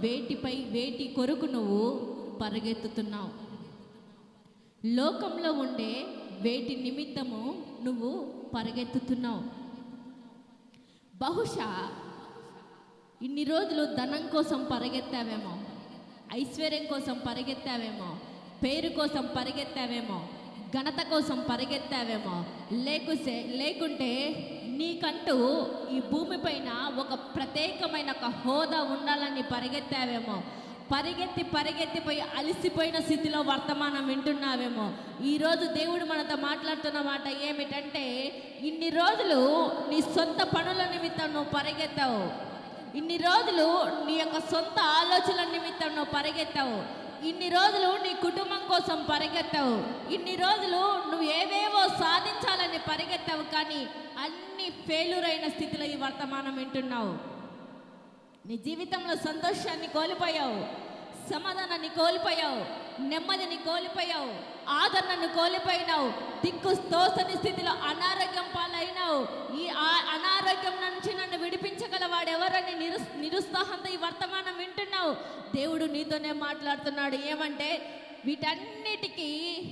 వేటిపై వేటి కొరకు నువ్వు పరిగెత్తుతున్నావు. లోకంలో ఉండే వేటి నిమిత్తము నువ్వు పరిగెత్తుతున్నావు. బహుశా ఇన్ని రోజులు ధనం కోసం పరిగెత్తావేమో ఐశ్వర్యం కోసం పరిగెత్తావేమో పేరు కోసం పరిగెత్తావేమో ఘనత కోసం పరిగెత్తావేమో. లేకుసే లేకుంటే నీకంటూ ఈ భూమిపైన ఒక ప్రత్యేకమైన ఒక హోదా ఉండాలని పరిగెత్తావేమో. పరిగెత్తి పరిగెత్తిపోయి అలసిపోయిన స్థితిలో వర్తమానం వింటున్నావేమో. ఈరోజు దేవుడు మనతో మాట్లాడుతున్న మాట ఏమిటంటే ఇన్ని రోజులు నీ సొంత పనుల నిమిత్తం నువ్వు పరిగెత్తావు. ఇన్ని రోజులు నీ యొక్క సొంత ఆలోచనల నిమిత్తం నువ్వు పరిగెత్తావు. ఇన్ని రోజులు నీ కుటుంబం కోసం పరిగెత్తావు. ఇన్ని రోజులు నువ్వు ఏవేవో సాధించాలని పరిగెత్తావు కానీ అన్ని ఫెయిల్యూర్ అయిన స్థితిలో ఈ వర్తమానం వింటున్నావు. నీ జీవితంలో సంతోషాన్ని కోల్పోయావు. సమాధానాన్ని కోల్పోయావు నెమ్మదిని కోల్పోయావు ఆదరణను కోల్పోయినావు దిక్కు తోసని స్థితిలో అనారోగ్యం పాలైనావు. ఈ ఆ- అనారోగ్యం నుంచి నన్ను విడిపించగలవాడు ఎవరని నిరు నిరుత్సాహంతో ఈ వర్తమానం వింటున్నావు. దేవుడు నీతోనే మాట్లాడుతున్నాడు. ఏమంటే వీటన్నిటికీ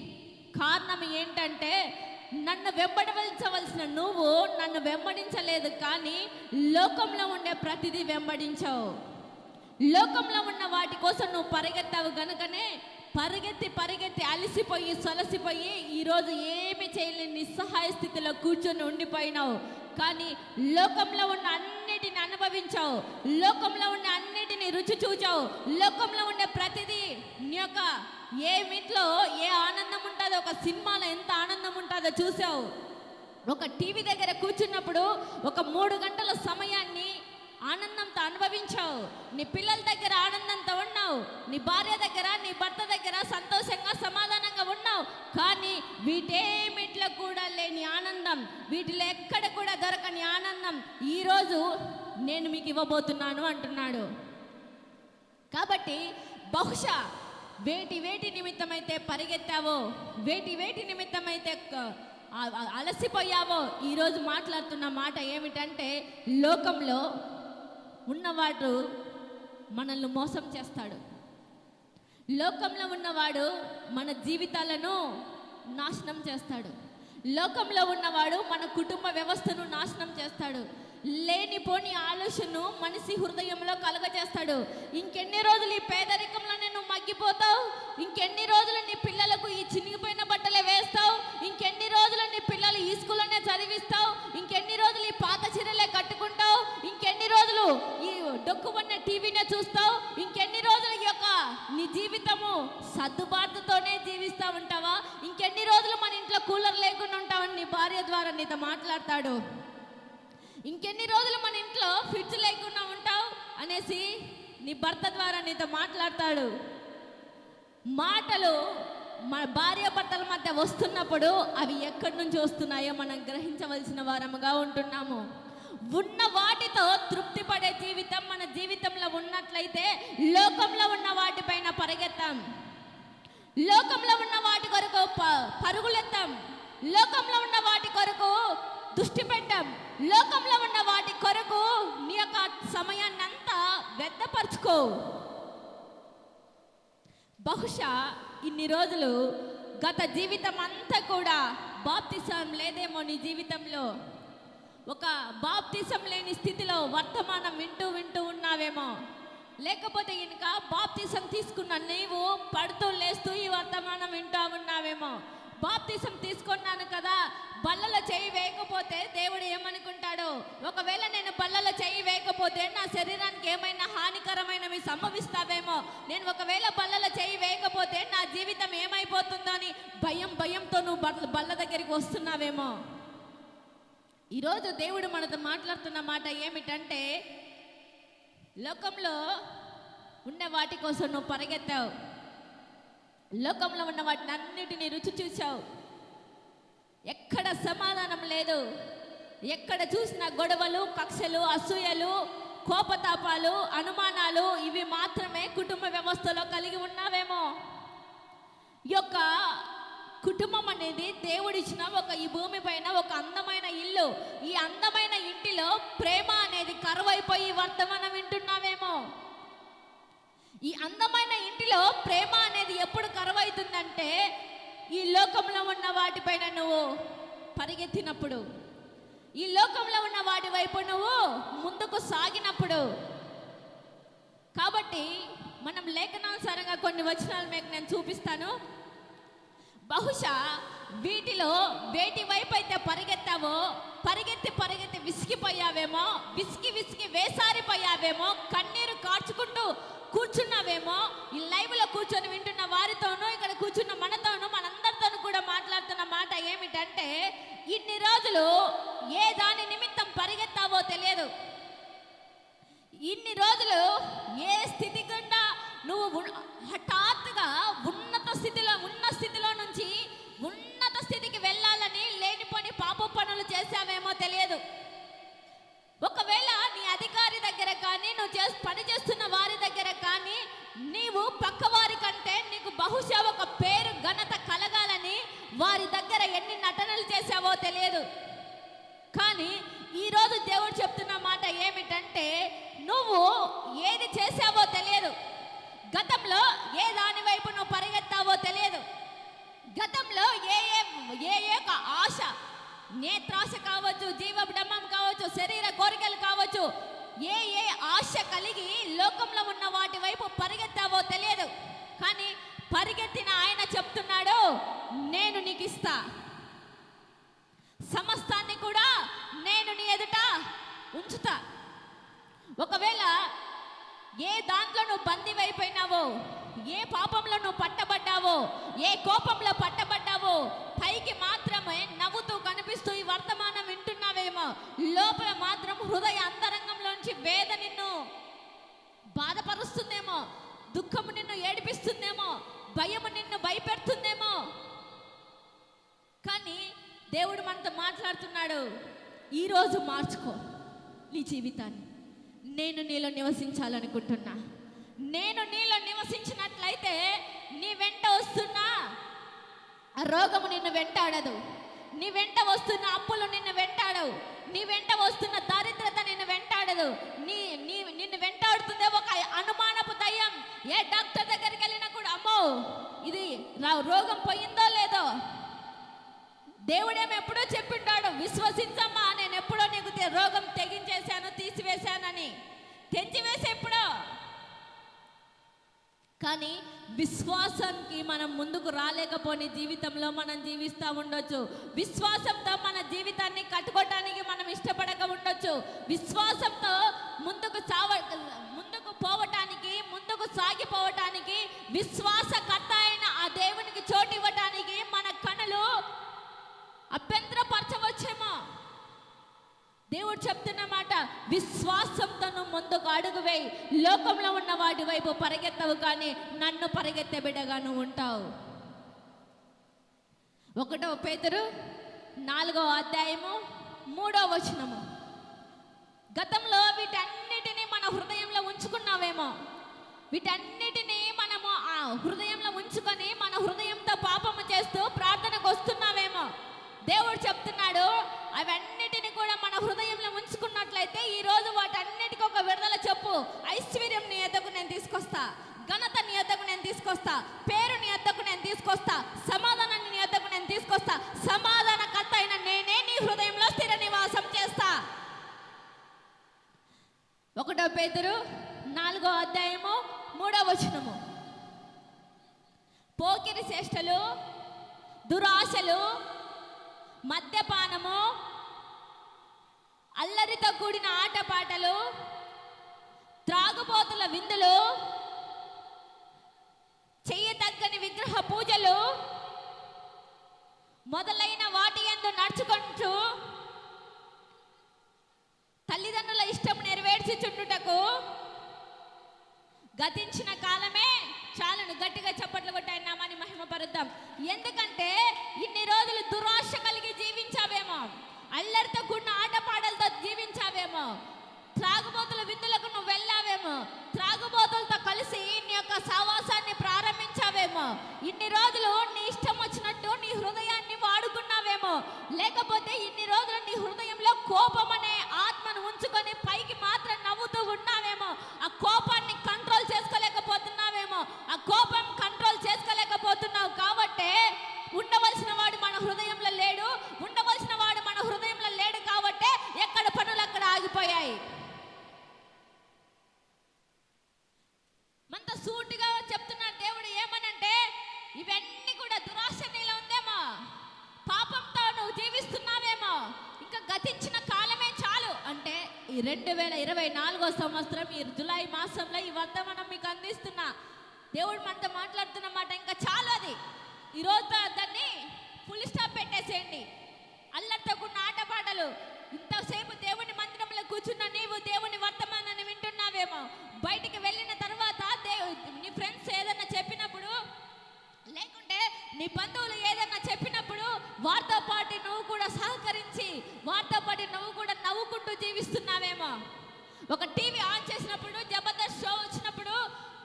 కారణం ఏంటంటే నన్ను వెంబడించవలసిన నువ్వు నన్ను వెంబడించలేదు కానీ లోకంలో ఉండే ప్రతిదీ వెంబడించావు. లోకంలో ఉన్న వాటి కోసం నువ్వు పరిగెత్తావు గనుకనే పరిగెత్తి పరిగెత్తి అలసిపోయి సొలసిపోయి ఈరోజు ఏమి చేయలేని నిస్సహాయ స్థితిలో కూర్చొని ఉండిపోయినావు. కానీ లోకంలో ఉన్న అన్నిటిని అనుభవించావు. లోకంలో ఉన్న అన్నిటిని రుచి చూచావు. లోకంలో ఉండే ప్రతిదీ నీ యొక్క ఏ ఇంట్లో ఏ ఆనందం ఉంటుందో ఒక సినిమాలో ఎంత ఆనందం ఉంటుందో చూసావు ఒక టీవీ దగ్గర కూర్చున్నప్పుడు ఒక మూడు గంటల సమయాన్ని ఆనందంతో అనుభవించావు. నీ పిల్లల దగ్గర ఆనందంతో ఉన్నావు. నీ భార్య దగ్గర నీ భర్త దగ్గర సంతోషంగా సమాధానంగా ఉన్నావు. కానీ వీటేమిట్లో కూడా లేని ఆనందం వీటిలో ఎక్కడ కూడా దొరకని ఆనందం ఈరోజు నేను మీకు ఇవ్వబోతున్నాను అంటున్నాడు. కాబట్టి బహుశా వేటి వేటి నిమిత్తమైతే పరిగెత్తావో వేటి వేటి నిమిత్తమైతే అలసిపోయావో ఈరోజు మాట్లాడుతున్న మాట ఏమిటంటే లోకంలో ఉన్నవాడు మనల్ని మోసం చేస్తాడు. లోకంలో ఉన్నవాడు మన జీవితాలను నాశనం చేస్తాడు. లోకంలో ఉన్నవాడు మన కుటుంబ వ్యవస్థను నాశనం చేస్తాడు. లేనిపోని ఆలోచనను మనిషి హృదయంలో కలగజేస్తాడు. ఇంకెన్ని రోజులు ఈ పేదరికంలో నువ్వు మగ్గిపోతావు? ఇంకెన్ని రోజులు నీ పిల్లలకు ఈ చినిగిపోయిన బట్టలే వేస్తావు ఇంకెన్ని రోజులు నీ పిల్లలు ఈ స్కూల్లోనే చదివిస్తావు ఇంకెన్ని రోజులు ఈ పాత చీరలే కట్టుకుంటావు ఇంకెన్ని రోజులు ఈ డొక్కుమన్న టీవీనే చూస్తావు ఇంకెన్ని రోజులు ఈ యొక్క నీ జీవితము సర్దుబాటుతోనే జీవిస్తూ ఉంటావా ఇంకెన్ని రోజులు మన ఇంట్లో కూలర్ లేకుండా ఉంటావని నీ భార్య ద్వారా నీతో మాట్లాడతాడు ఇంకెన్ని రోజులు మన ఇంట్లో ఫిట్స్ లేకుండా ఉంటావు అనేసి నీ భర్త ద్వారా నీతో మాట్లాడతాడు. మాటలు మన భార్య భర్తల మధ్య వస్తున్నప్పుడు అవి ఎక్కడి నుంచి వస్తున్నాయో మనం గ్రహించవలసిన వారముగా ఉంటున్నాము. ఉన్న వాటితో తృప్తి పడే జీవితం మన జీవితంలో ఉన్నట్లయితే లోకంలో ఉన్న వాటిపైన పరిగెత్తాం. లోకంలో ఉన్న వాటి కొరకు ప- పరుగులెత్తాం. లోకంలో ఉన్న వాటి కొరకు దృష్టి పెట్టాం. లోకంలో ఉన్న వాటి కొరకు నీ యొక్క సమయాన్ని అంతా వ్యర్థపరచుకో. బహుశా ఇన్ని రోజులు గత జీవితం అంతా కూడా బాప్తిసం లేదేమో నీ జీవితంలో. ఒక బాప్తిసం లేని స్థితిలో వర్తమానం వింటూ వింటూ ఉన్నావేమో. లేకపోతే ఇనుక బాప్తిసం తీసుకున్న నీవు పడుతూ లేస్తూ ఈ వర్తమానం వింటూ ఉన్నావేమో. బాప్తిసం తీసుకున్నాను కదా బల్లలో చేయి వేయకపోతే దేవుడు ఏమనుకుంటాడో? ఒకవేళ నేను బల్లలో చేయి వేయకపోతే నా శరీరానికి ఏమైనా హానికరమైనవి సంభవిస్తావేమో? నేను ఒకవేళ బల్లలో చేయి వేయకపోతే నా జీవితం ఏమైపోతుందో అని భయం భయంతో నువ్వు బల్ల బల్ల దగ్గరికి వస్తున్నావేమో? ఈరోజు దేవుడు మనతో మాట్లాడుతున్న మాట ఏమిటంటే లోకంలో ఉన్న వాటి కోసం నువ్వు పరిగెత్తావు. లోకంలో ఉన్న వాటిని అన్నిటినీ రుచి చూసావు ఎక్కడ సమాధానం లేదు. ఎక్కడ చూసిన గొడవలు కక్షలు అసూయలు కోపతాపాలు అనుమానాలు ఇవి మాత్రమే కుటుంబ వ్యవస్థలో కలిగి ఉన్నావేమో. ఈ యొక్క కుటుంబం అనేది దేవుడిచ్చిన ఒక ఈ భూమి పైన ఒక అందమైన ఇల్లు. ఈ అందమైన ఇంటిలో ప్రేమ అనేది కరువైపోయి వర్తమానం వింటున్నావేమో. ఈ అందమైన ఇంటిలో ప్రేమ అనేది ఎప్పుడు కరువైతుందంటే ఈ లోకంలో ఉన్న వాటిపైన నువ్వు పరిగెత్తినప్పుడు ఈ లోకంలో ఉన్న వాటి వైపు నువ్వు ముందుకు సాగినప్పుడు. కాబట్టి మనం లేఖనానుసారంగా కొన్ని వచనాలు మీకు నేను చూపిస్తాను. బహుశా వీటిలో వేటి వైపు అయితే పరిగెత్తావో పరిగెత్తి పరిగెత్తి విసిగిపోయావేమో విసిగి విసిగి వేసారిపోయావేమో కన్నీరు కార్చుకుంటూ కూర్చున్నావేమో? ఈ లైవ్లో కూర్చొని వింటున్న వారితోనూ ఇక్కడ కూర్చున్న మనతోనూ మనందరితోనూ కూడా మాట్లాడుతున్న మాట ఏమిటంటే ఇన్ని రోజులు ఏ దాని నిమిత్తం పరిగెత్తావో తెలియదు. ఇన్ని రోజులు ఏ స్థితి గుండా నువ్వు నీకు ఒక పేరు ఘనత కలగాలని వారి దగ్గర ఎన్ని నటనలు చేశావో తెలియదు. కానీ ఈరోజు దేవుడు చెప్తున్న మాట ఏమిటంటే నువ్వు ఏది చేసావో తెలియదు గతంలో ఏ దాని వైపు నువ్వు పరిగెత్తావో తెలియదు గతంలో ఏ ఏ ఏ ఏ ఒక ఆశ నేత్రాశ కావచ్చు జీవడమం కావచ్చు శరీర కోరికలు కావచ్చు ఏ ఏ ఆశ కలిగి లోకంలో ఉన్న వాటి వైపు పరిగెత్తావో తెలియదు కానీ పరిగెత్తిన ఆయన చెప్తున్నాడు నేను నీకు ఇస్తా సమస్తాన్ని కూడా నేను నీ ఎదుట ఉంచుతా ఒకవేళ ఏ దాంట్లో నువ్వు బందీవైపోయినావో ఏ పాపంలో నువ్వు పట్టబడ్డావో ఏ కోపంలో పట్టబడ్డావో పైకి మాత్రమే నవ్వుతూ కనిపిస్తూ ఈ వర్తమానం వింటున్నావేమో లోపల మాత్రం హృదయ అంతరంగంలోంచి వేద నిన్ను బాధపరుస్తుందేమో దుఃఖము నిన్ను ఏడిపిస్తుందేమో భయము నిన్ను భయపెడుతుందేమో కానీ దేవుడు మనతో అంటున్నాడు ఈరోజు మార్చుకో నీ జీవితాన్ని. నేను నీలో నివసించాలనుకుంటున్నా. నేను నీలో నివసించినట్లయితే నీ వెంట వస్తున్నా. ఆ రోగము నిన్ను వెంటాడదు. నీ వెంట వస్తున్న అప్పులు నిన్ను వెంటాడవు. నీ వెంట వస్తున్న దారిద్రత నిన్ను వెంటాడదు. నీ నీ నిన్ను వెంటాడుతుందే ఒక అనుమానపు దయ్యం. ఏ డాక్టర్ దగ్గరికి వెళ్ళినా కూడా అమ్మో ఇది రోగం పోయిందో లేదో. దేవుడేమో ఎప్పుడో చెప్పిండాడు విశ్వసించమ్మా నేను ఎప్పుడో నీకు తె- రోగం తెగించేశాను తీసివేశానని తెంచివేసే ఎప్పుడో విశ్వాసంకి మనం ముందుకు రాలేకపోని జీవితంలో మనం జీవిస్తూ ఉండొచ్చు. విశ్వాసంతో మన జీవితాన్ని కట్టుకోవటానికి మనం ఇష్టపడక ఉండొచ్చు. విశ్వాసంతో ముందుకు చావ ముందుకు పోవటానికి ముందుకు సాగిపోవటానికి విశ్వాసకర్త అయిన ఆ దేవునికి చోటు ఇవ్వటానికి మన కనులు అభ్యంతరపరచవచ్చేమో. దేవుడు చెప్తున్నా మాట విశ్వాసంతో ముందుకు అడుగు వేయి లోకంలో ఉన్న వాటి వైపు పరిగెత్తవు కానీ నన్ను పరిగెత్తే బిడ్డగాను నువ్వు ఉంటావు. ఒకటో పేతురు నాలుగో అధ్యాయము మూడో వచనము. గతంలో వీటన్నిటినీ మన హృదయంలో ఉంచుకున్నావేమో. వీటన్నిటినీ మనము ఆ హృదయంలో ఉంచుకొని మన హృదయంతో పాపం దేవుడు చెప్తున్నాడు అవన్నిటిని కూడా మన హృదయంలో ఉంచుకున్నట్లయితే ఈ రోజు వాటన్నిటికీ ఒక విడుదల చెప్పు. ఐశ్వర్యం నీ ఎద్దకు నేను తీసుకొస్తా. ఘనత నీ ఎద్దకు నేను తీసుకొస్తా. పేరు నీ ఎద్దకు నేను తీసుకొస్తా. సమాధానాన్ని నీ ఎద్దకు నేను తీసుకొస్తా. సమాధానకర్త అయిన నేనే నీ హృదయంలో స్థిర నివాసం చేస్తా. ఒకటో పేదరు నాలుగో అధ్యాయము మూడో వచనము. పోకిరి చేష్టలు దురాశలు మద్యపానము అల్లరితో కూడిన ఆటపాటలు త్రాగుబోతుల విందులు చెయ్యతగ్గని విగ్రహ పూజలు మొదలైన వాటి ఎందు నడుచుకుంటూ తల్లిదండ్రుల ఇష్టం నెరవేర్చి చుట్టుటకు గతించిన కాలమే చాలను. గట్టిగా చప్పట్లు కొట్టాయన్న నామాన్ని ఎందుకంటే ఇన్ని రోజులు దురాశ కలిగి జీవించావేమో. అల్లరితో కూడిన ఆటపాటలతో జీవించావేమో. త్రాగుబోతుల విందులకు నువ్వు వెళ్ళా త్రాగుబోతులతో కలిసి నీ యొక్క సావాసాన్ని ప్రారంభించావేమో ఇన్ని రోజులు నీ ఇష్టం వచ్చినట్టు నీ హృదయాన్ని వాడుకున్నావేమో లేకపోతే ఇన్ని రోజులు నీ హృదయంలో కోపం అనే ఆత్మను ఉంచుకొని పైకి మాత్రం నవ్వుతూ ఉన్నావేమో ఆ కోపాన్ని కంట్రోల్ చేసుకోలేకపోతున్నా అంత సూటిగా చెప్తున్నాడు దేవుడు ఏమనంటే ఇవన్నీ కూడా దురాశ నీలో ఉందేమో పాపంతో నువ్వు జీవిస్తున్నావేమో ఇంకా గతించిన కాలమే చాలు అంటే ఈ రెండు వేల ఇరవై నాలుగో సంవత్సరం ఈ జులై మాసంలో ఈ వర్తమానం మీకు అందిస్తున్నా. దేవుడు మనతో మాట్లాడుతున్న మాట ఇంకా చాలు అది. ఈరోజు దాన్ని ఫుల్ స్టాప్ పెట్టేసేయండి. అల్లర్తకున్న ఆటపాటలు. ఇంతసేపు దేవుని మందిరంలో కూర్చున్న నీవు దేవుని వర్తమానాన్ని వింటున్నావేమో. బయటికి వెళ్ళిన తర్వాత దేవు నీ ఫ్రెండ్స్ ఏదన్నా చెప్పినప్పుడు నీ బంధువులు ఏదైనా చెప్పినప్పుడు వారితో పాటు నువ్వు కూడా సహకరించి వారితో పాటు నువ్వు కూడా నవ్వుకుంటూ జీవిస్తున్నావేమో. ఒక టీవీ ఆన్ చేసినప్పుడు జబర్దస్త్ షో వచ్చినప్పుడు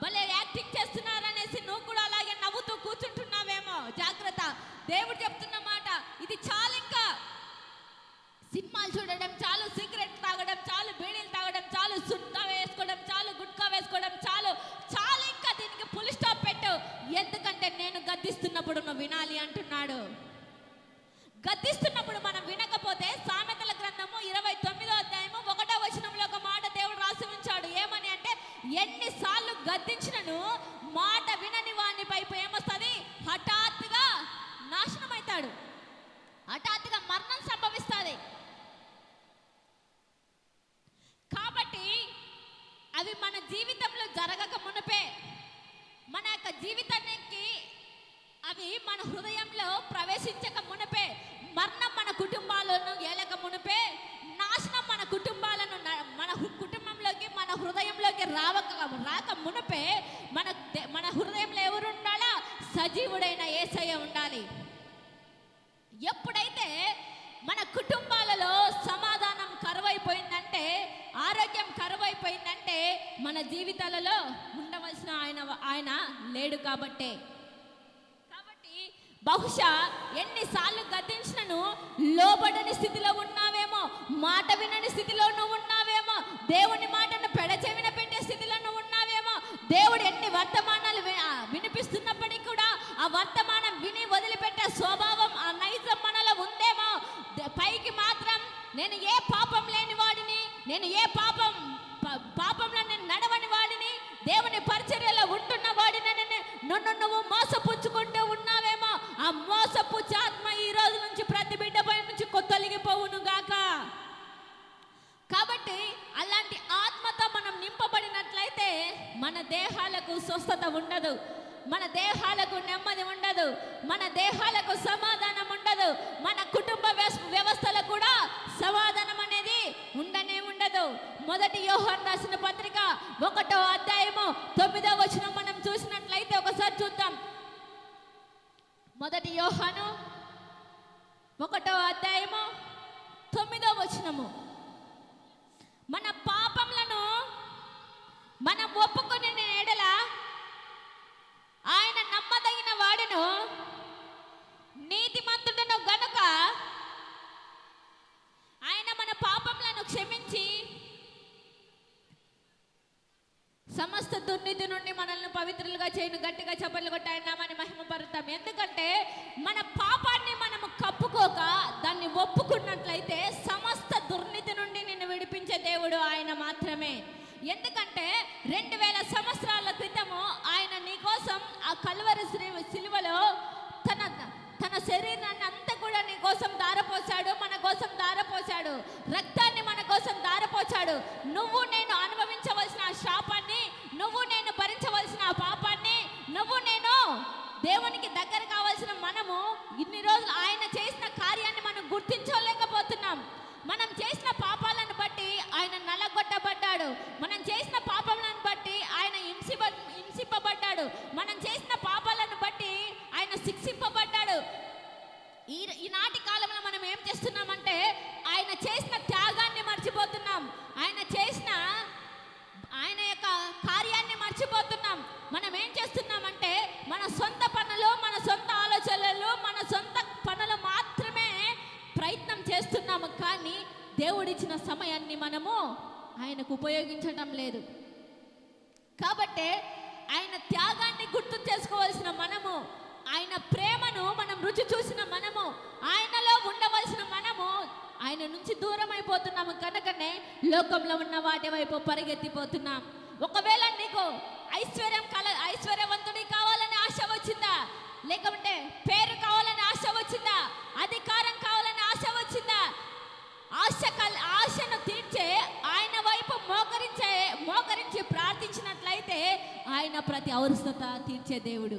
భలే యాక్టింగ్ చేస్తున్నారనేసి నువ్వు కూడా అలాగే నవ్వుతూ కూర్చుంటున్నావేమో. జాగ్రత్త. దేవుడు చెప్తున్న మాట ఇది చాలు ఇంకా సినిమాలు చూడడం చాలు సిగరెట్ తాగడం చాలు బీడీలు తాగడం చాలు సుట్కా వేసుకోవడం చాలు గుట్కా వేసుకోవడం చాలు చాలు ఇంకా దీనికి పులి స్టాప్ పెట్టు ఎందుకంటే నేను గద్దిస్తున్నప్పుడు నువ్వు వినాలి అంటున్నాడు గద్దిస్తున్నప్పుడు మనం వినకపోతే సామెతల గ్రంథము ఇరవై తొమ్మిదో అధ్యాయము ఒకటో వచనంలో ఒక మాట దేవుడు రాసి ఉంచాడు ఏమని అంటే ఎన్నిసార్లు గద్దించినను మాట వినని వాని వైపు ఏమొస్తుంది హఠాత్తుగా నాశనం అవుతాడు హఠాత్తుగా మరణం సంభవిస్తుంది కాబట్టి అవి మన జీవితంలో జరగక మునపే మన యొక్క జీవితానికి అవి మన హృదయంలో ప్రవేశించక మునిపే మరణం మన కుటుంబాలను ఏలక మునిపే నాశనం మన కుటుంబాలను మన కుటుంబంలోకి మన హృదయంలోకి రావక రాక మునిపే మన మన హృదయంలో ఎవరు ఉండాలా సజీవుడైన ఏసయ్య ఉండాలి. ఎప్పుడైతే మన కుటుంబాలలో సమాధానం కరువైపోయిందంటే ఆరోగ్యం కరువైపోయిందంటే మన జీవితాలలో ఉండవలసిన ఆయన ఆయన లేడు కాబట్టే. బహుశా ఎన్నిసార్లు గద్దించినను లోబడని స్థితిలో ఉన్నావేమో మాట వినని స్థితిలో నువ్వు ఉన్నావేమో దేవుని మాటను పెడచెవిన పెట్టే స్థితిలో నువ్వు ఉన్నావేమో దేవుడు ఎన్ని వర్తమానాలు ఆ, వినిపిస్తున్నప్పటికీ కూడా ఆ వర్తమానం విని వదిలిపెట్టే స్వభావం ఆ నైజం మనలో ఉందేమో. పైకి మాత్రం నేను ఏ పాపం లేని వాడిని నేను ఏ పాపం పాపంలో నేను నడవని వాడిని దేవుని పరిచర్యలో ఉంటున్న వాడిని నన్ను నువ్వు మోసం ఆ మోసపు చాత్మ ఈ రోజు నుంచి ప్రతి బిడ్డ పై నుంచి కొత్తలిగిపోవును గాక. కాబట్టి అలాంటి ఆత్మతో మనం నింపబడినట్లయితే మన దేహాలకు స్వస్థత ఉండదు. మన దేహాలకు నెమ్మది ఉండదు. మన దేహాలకు సమాధానం ఉండదు. మన కుటుంబ వ్యవస్- వ్యవస్థలో కూడా సమాధానం అనేది ఉండనే ఉండదు. మొదటి యోహన్ రాసిన పత్రిక ఒకటో అధ్యాయము తొమ్మిదో వచనం మనం చూసినట్లయితే మొదటి యోహాను ఒకటో అధ్యాయము తొమ్మిదో వచనము. మన పాపములను మనం ఒప్పుకొని ఎడల ఆయన నమ్మదగిన వాడును. నీతిమంతుడును గనుక ఆయన మన పాపములను క్షమించి సమస్త దుర్నీతి నుండి మనల్ని పవిత్రులుగా చేయను గట్టిగా చప్పట్లు కొట్టాయన్నామని ఆయన ఎందుకంటే మన పాపాన్ని మనము కప్పుకోక దాన్ని ఒప్పుకున్నట్లయితే సమస్త దుర్నీతి నుండి నిన్ను విడిపించే దేవుడు ఆయన మాత్రమే. ఎందుకంటే రెండు వేల సంవత్సరాల క్రితము ఆయన నీ కోసం ఆ కల్వరి శ్రీ సిలువలో తన తన శరీరాన్ని అంతా కూడా నీ కోసం దారపోశాడు మన కోసం దారపోశాడు రక్తాన్ని మన కోసం దారపోశాడు నువ్వు నేను అనుభవించవలసిన ఆ శాపాన్ని నువ్వు నేను భరించవలసిన ఆ పాపాన్ని నువ్వు నేను దేవునికి దగ్గర కావాల్సిన మనము ఇన్ని రోజులు ఆయన చేసిన కార్యాన్ని మనం గుర్తించలేకపోతున్నాం మనం చేసిన పాపాలను బట్టి ఆయన నలగొట్టబడ్డాడు మనం చేసిన పాపాలను బట్టి ఆయన హింసింప హింసింపబడ్డాడు మనం చేసిన పాపాలను బట్టి ఆయన శిక్షింపబడ్డాడు ఈ ఈనాటి కాలంలో మనం ఏం చేస్తున్నామంటే ఆయన చేసిన త్యాగాన్ని మర్చిపోతున్నాం ఆయన చేసిన ఆయన యొక్క కార్యాన్ని మర్చిపోతున్నాం మనం ఏం చేస్తున్నామంటే మన సొంత పనులు మన సొంత ఆలోచనలు మన సొంత పనులు మాత్రమే ప్రయత్నం చేస్తున్నాము కానీ దేవుడిచ్చిన సమయాన్ని మనము ఆయనకు ఉపయోగించటం లేదు కాబట్టే ఆయన త్యాగాన్ని గుర్తు చేసుకోవాల్సిన మనము ఆయన ప్రేమను మనం రుచి చూసిన మనము ఆయనలో ఉండవలసిన మనము ఆయన నుంచి దూరం అయిపోతున్నాము కనుకనే లోకంలో ఉన్న వాటి వైపు పరిగెత్తిపోతున్నాం ఒకవేళ నీకు ఐశ్వర్యం కల ఆయన ప్రతి అవసరత తీర్చే దేవుడు.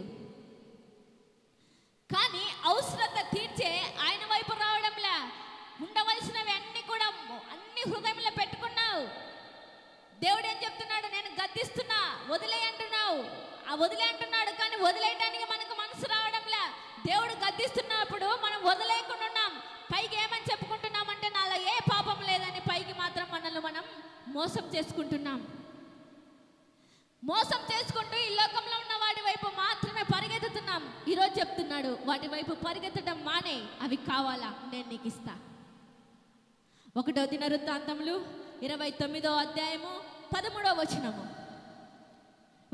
కానీ అవసరత తీర్చే ఆయన వైపు రావడంలా ఉండవలసినవి అన్ని కూడా అన్ని హృదయంలో పెట్టుకున్నావు. దేవుడు ఏం చెప్తున్నాడు? నేను గద్దిస్తున్నా వదిలే అంటున్నావు. ఆ వదిలే అంటున్నాడు కానీ వదిలేయడానికి మనకు మనసు రావడంలా దేవుడు గద్దిస్తున్నప్పుడు మనం వదిలేయకుండా ఉన్నాం. పైకి ఏమని చెప్పుకుంటున్నాం అంటే నాలో ఏ పాపం లేదని పైకి మాత్రం మనల్ని మనం మోసం చేసుకుంటున్నాం. మోసం చేసుకుంటూ ఈ లోకంలో ఉన్న వాటి వైపు మాత్రమే పరిగెత్తుతున్నాం ఈరోజు చెప్తున్నాడు వాటి వైపు పరిగెత్తడం మానే అవి కావాలా? నేను నీకు ఇస్తా. ఒకటో దినవృత్తాంతములు ఇరవై తొమ్మిదో అధ్యాయము పదమూడో వచనము.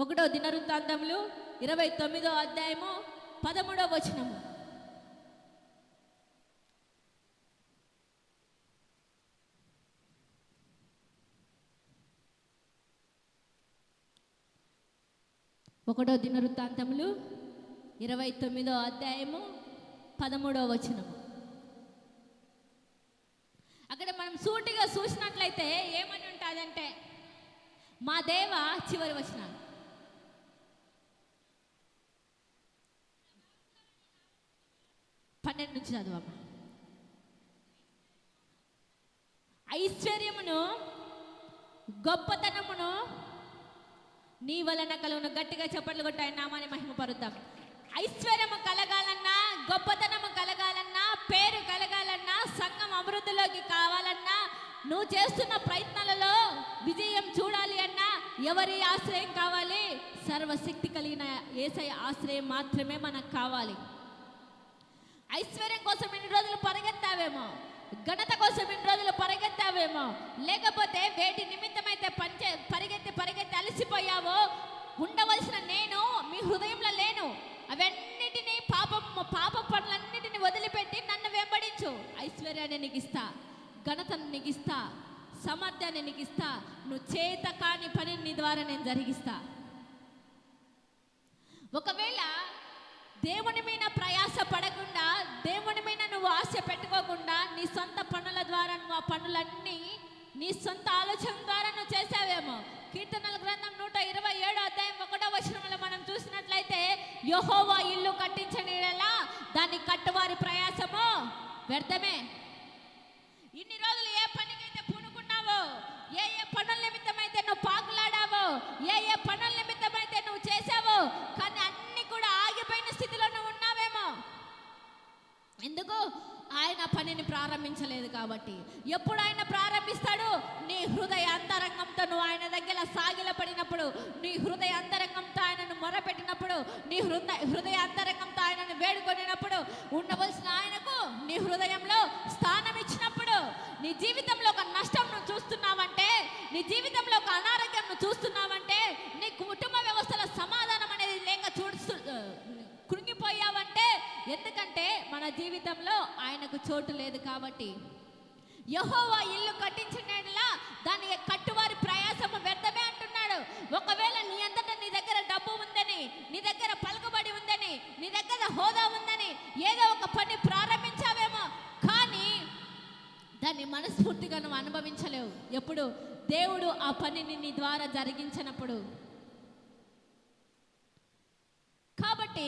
ఒకటో దినవృత్తాంతములు ఇరవై తొమ్మిదో అధ్యాయము పదమూడో వచనము. ఒకటో దినవృత్తాంతములు ఇరవై తొమ్మిదో అధ్యాయము పదమూడో వచనము. అక్కడ మనం సూటిగా చూసినట్లయితే ఏమని ఉంటుందంటే మా దేవ చివరి వచనాలు. పన్నెండు నుంచి చదువమ్మా. ఐశ్వర్యమును గొప్పతనమును నీ వలన కలుగును. గట్టిగా చప్పట్లు కొట్టాయి నామాన్ని మహిమపరుద్దాం. ఐశ్వర్యము కలగాలన్నా గొప్పతనము కలగాలన్నా పేరు కలగాలన్నా సంఘం అభివృద్ధిలోకి కావాలన్నా నువ్వు చేస్తున్న ప్రయత్నాలలో విజయం చూడాలి అన్నా ఎవరి ఆశ్రయం కావాలి? సర్వశక్తి కలిగిన ఏసై ఆశ్రయం మాత్రమే మనకు కావాలి. ఐశ్వర్యం కోసం ఎన్ని రోజులు పరిగెత్తావేమో? ఘనత కోసం ఎన్ని రోజులు పరిగెత్తావేమో? లేకపోతే వేటి నిమిత్తమైతే పంచే పరిగెత్తి పరిగెత్తి అలసిపోయావో? ఉండవలసిన నేను మీ హృదయంలో లేను. అవన్నిటినీ పాపం పాప పనులన్నిటిని వదిలిపెట్టి నన్ను వెంబడించు. ఐశ్వర్యాన్ని నీకు ఇస్తా ఘనతను నీకు ఇస్తా సామర్థ్యాన్ని నువ్వు చేత కాని పని నీ ద్వారా నేను జరిగిస్తా. ఒకవేళ దేవుని మీద ప్రయాస పడకుండా దేవుని మీద నువ్వు ఆశ పెట్టుకోకుండా నీ సొంత పనుల ద్వారా నువ్వు ఆ పనులన్నీ నీ సొంత ఆలోచన ద్వారా నువ్వు చేసావేమో కీర్తనల గ్రంథం నూట ఇరవై ఏడు అధ్యాయం ఒకటో వచనంలో మనం చూసినట్లయితే యహోవా ఇల్లు కట్టించని దాన్ని కట్టువారి ప్రయాసము వ్యర్థమే. ఇన్ని రోజులు ఏ పనికైతే పూనుకున్నావో ఏ ఏ పనుల నిమిత్తమైతే నువ్వు పాకులాడావో ఏ ఏ పనుల నిమిత్తమైతే నువ్వు చేసావో కానీ అన్ని కూడా ఆగిపోయిన స్థితిలో నువ్వు ఉన్నావేమో. ఎందుకు? ఆయన పనిని ప్రారంభించలేదు కాబట్టి. ఎప్పుడు ఆయన ప్రారంభిస్తాడు? నీ హృదయ అంతరంగంతో నువ్వు ఆయన దగ్గర సాగిలపడినప్పుడు నీ హృదయ అంతరంగంతో ఆయనను మొరపెట్టినప్పుడు నీ హృదయ హృదయ అంతరంగంతో ఆయనను వేడుకొనినప్పుడు ఉండవలసిన ఆయనకు నీ హృదయంలో స్థానం ఇచ్చినప్పుడు నీ జీవితంలో ఒక నష్టం నువ్వు చూస్తున్నావంటే నీ జీవితంలో ఒక అనారోగ్యం నువ్వు చూస్తున్నావంటే నీ కుటుంబ వ్యవస్థలో సమాధానం అనేది లేక చూస్తూ కృంగిపోయావంటే ఎందుకంటే మన జీవితంలో ఆయనకు చోటు లేదు కాబట్టి. యహోవా ఇల్లు కట్టించినలా దాని కట్టువారి ప్రయాసము వ్యర్థమే అంటున్నాడు. ఒకవేళ నీ అంతటా నీ దగ్గర డబ్బు ఉందని నీ దగ్గర పలుకుబడి ఉందని నీ దగ్గర హోదా ఉందని ఏదో ఒక పని ప్రారంభించావేమో కానీ దాన్ని మనస్ఫూర్తిగా నువ్వు అనుభవించలేవు. ఎప్పుడు? దేవుడు ఆ పనిని నీ ద్వారా జరిగించినప్పుడు. కాబట్టి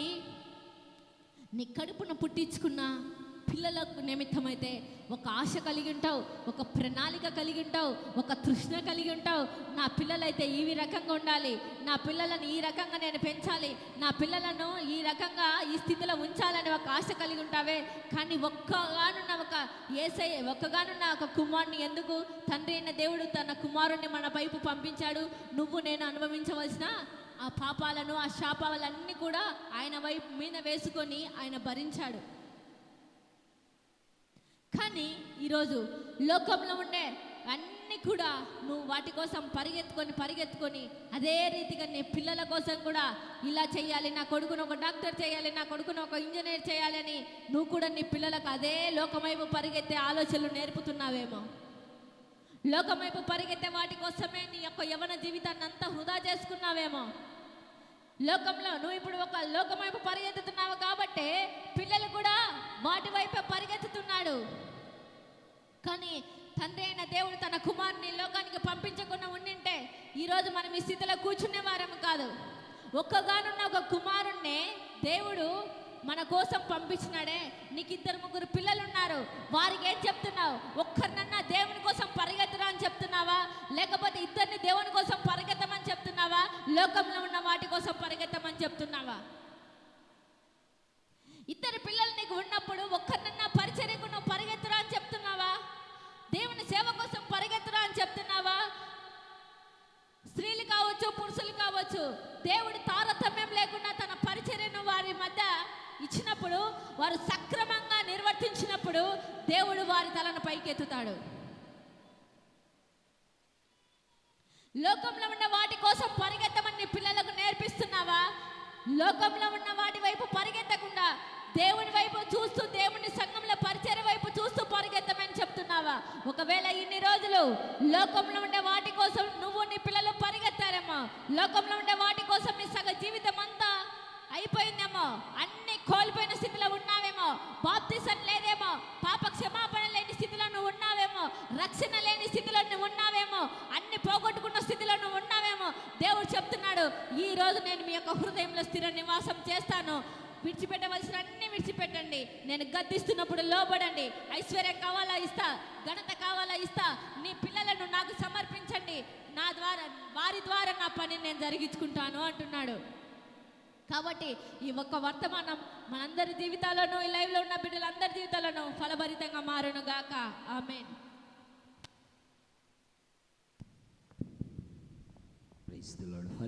నీ కడుపున పుట్టించుకున్న పిల్లలకు నిమిత్తమైతే ఒక ఆశ కలిగి ఉంటావు ఒక ప్రణాళిక కలిగి ఉంటావు ఒక తృష్ణ కలిగి ఉంటావు. నా పిల్లలైతే ఈ రకంగా ఉండాలి. నా పిల్లలను ఈ రకంగా నేను పెంచాలి. నా పిల్లలను ఈ రకంగా ఈ స్థితిలో ఉంచాలని ఒక ఆశ కలిగి ఉంటావే. కానీ ఒక్కగానున్న ఒక ఏసై ఒక్కగానున్న ఒక కుమారుని ఎందుకు? తండ్రి అయిన దేవుడు తన కుమారుణ్ణి మన వైపు పంపించాడు. నువ్వు నేను అనుభవించవలసిన ఆ పాపాలను ఆ శాపాలన్నీ కూడా ఆయన వైపు మీద వేసుకొని ఆయన భరించాడు. కానీ ఈరోజు లోకంలో ఉండే అన్నీ కూడా నువ్వు వాటి కోసం పరిగెత్తుకొని పరిగెత్తుకొని అదే రీతిగా నీ పిల్లల కోసం కూడా ఇలా చేయాలి నా కొడుకును ఒక డాక్టర్ చేయాలి నా కొడుకును ఒక ఇంజనీర్ చేయాలి అని నువ్వు కూడా నీ పిల్లలకు అదే లోకమైపు పరిగెత్తే ఆలోచనలు నేర్పుతున్నావేమో. లోకమైపు పరిగెత్తే వాటి కోసమే నీ యొక్క యవన జీవితాన్ని అంతా వృధా చేసుకున్నావేమో. లోకంలో నువ్వు ఇప్పుడు ఒక లోకం వైపు పరిగెత్తుతున్నావు కాబట్టి పిల్లలు కూడా వాటి వైపే పరిగెత్తుతున్నాడు. కానీ తండ్రి అయిన దేవుడు తన కుమారుని లోకానికి పంపించకుండా ఉండింటే ఈరోజు మనం ఈ స్థితిలో కూర్చునే వారం కాదు. ఒక్కగానున్న ఒక కుమారుణ్ణి దేవుడు మన కోసం పంపించినాడే. నీకు ఇద్దరు ముగ్గురు పిల్లలు ఉన్నారు వారికి ఏం చెప్తున్నావు? ఒక్కరినన్నా దేవుని కోసం పరిగెత్తరా అని చెప్తున్నావా? లేకపోతే ఇద్దరిని దేవుని కోసం పరిగెత్తమని చెప్తున్నావా? లోకంలో ఉన్న వాటి కోసం పరిగెత్తమని చెప్తున్నావా? ఇద్దరు పిల్లలు నీకు ఉన్నప్పుడు ఒక్కరి పరిచర్యకు నువ్వు పరిగెత్తురా అని చెప్తున్నావా దేవుని సేవ కోసం పరిగెత్తురా అని చెప్తున్నావా స్త్రీలు కావచ్చు పురుషులు కావచ్చు దేవుడి తారతమ్యం లేకుండా తన పరిచర్యను వారి మధ్య ఇచ్చినప్పుడు వారు సక్రమంగా నిర్వర్తించినప్పుడు దేవుడు వారి తలను పైకెత్తుతాడు లోకంలో ఉన్న వాటి కోసం పరిగెత్తమని నీ పిల్లలకు నేర్పిస్తున్నావా లోకంలో ఉన్న వాటి వైపు పరిగెత్తకుండా దేవుని వైపు చూస్తూ దేవుని సంఘంలో పరిచయ వైపు చూస్తూ పరిగెత్తమని చెప్తున్నావా ఒకవేళ ఇన్ని రోజులు లోకంలో ఉండే వాటి కోసం నువ్వు నీ పిల్లలు పరిగెత్తారేమో లోకంలో ఉండే వాటి కోసం నీ సగ జీవితం అంతా అయిపోయిందేమో అన్ని కోల్పోయిన స్థితిలో ఉన్నావేమో బాప్తిసం లేదేమో పాప క్షమాపణ లేని స్థితిలో నువ్వు ఉన్నావేమో రక్షణ లేని స్థితిలో నువ్వు ఉన్నావేమో అన్ని పోగొట్టుకున్న స్థితిలో నువ్వు ఉన్నావేమో దేవుడు చెప్తున్నాడు ఈ రోజు నేను మీ యొక్క హృదయంలో స్థిర నివాసం చేస్తాను. విడిచిపెట్టవలసిన అన్ని విడిచిపెట్టండి. నేను గద్దిస్తున్నప్పుడు లోబడండి. ఐశ్వర్యం కావాలా ఇస్తా ఘనత కావాలా ఇస్తా. నీ పిల్లలను నాకు సమర్పించండి. నా ద్వారా వారి ద్వారా నా పని నేను జరిగించుకుంటాను అంటున్నాడు. కాబట్టి ఈ ఒక్క వర్తమానం మనందరి జీవితాలను ఈ లైవ్లో ఉన్న బిడ్డలందరి జీవితాలను ఫలభరితంగా మారును గాక ఆమె